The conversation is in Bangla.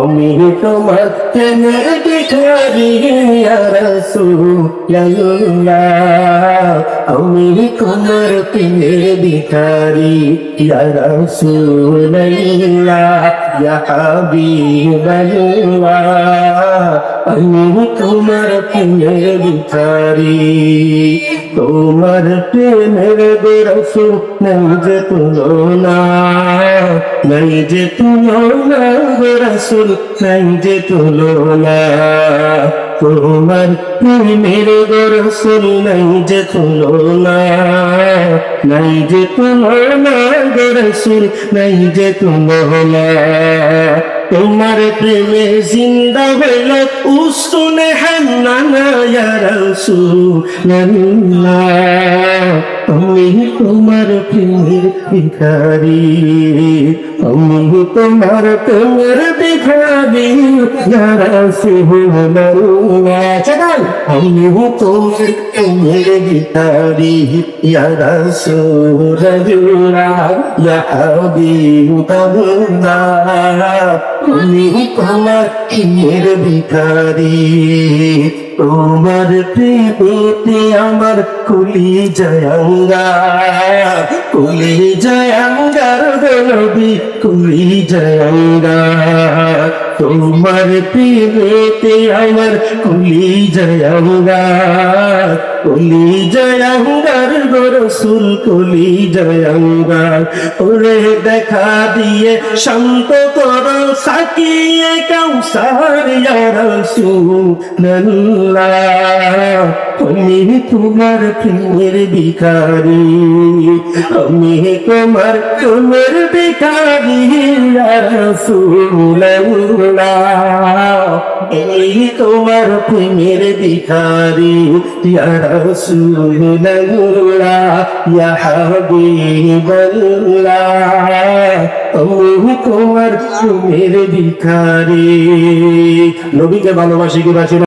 আমি তোমার প্রেমের ভিখারি রসুল্লাহ আমি তোমার প্রেমের ভিখারি রসুল্লাহ হাবিবাল্লাহ আমি তোমার প্রেমের ভিখারি তোমার প্রেমের রসুল নাই যে তুলনা নাই যে তুলনা রসুল নাই যে তুলনা তোমার প্রেমের রসুল নাই যে তুলনা নাই যে তুলনা রসুল নাই যে তুলনা তোমার প্রেমে জিন্দা হইল উসুনে ইয়া রাসূলুল্লাহ। আমি তোমার প্রেমের ভিখারি, আমি তোমার প্রেমের ভিখারি ইয়া রাসূলুল্লাহ চল আমি তোমার প্রেমের ভিখারি ইয়া রাসূলুল্লাহ ইয়া হাবিবাল্লাহ আমি তোমার আমার কুলি জয়ঙ্গা কুলি জয়ঙ্গার গলবি কুলি জয়ঙ্গা তোমার প্রেমেতে আমার কুলি জয়ঙ্গা কুলি জয়ঙ্গার রসুল, কুলি জয়ঙ্গার ওরে দেখা দিয়ে শান্ত কর, সাকিয়ে কৌসার রসুল্লাহ আমি তোমার প্রেমের ভিখারি, আমি তোমার তোমার ভিখারি রসুল্লাহ এই তোমার প্রেমের বিহারি তোমার প্রেমের বিহারি নবীকে ভালোবাসি কি?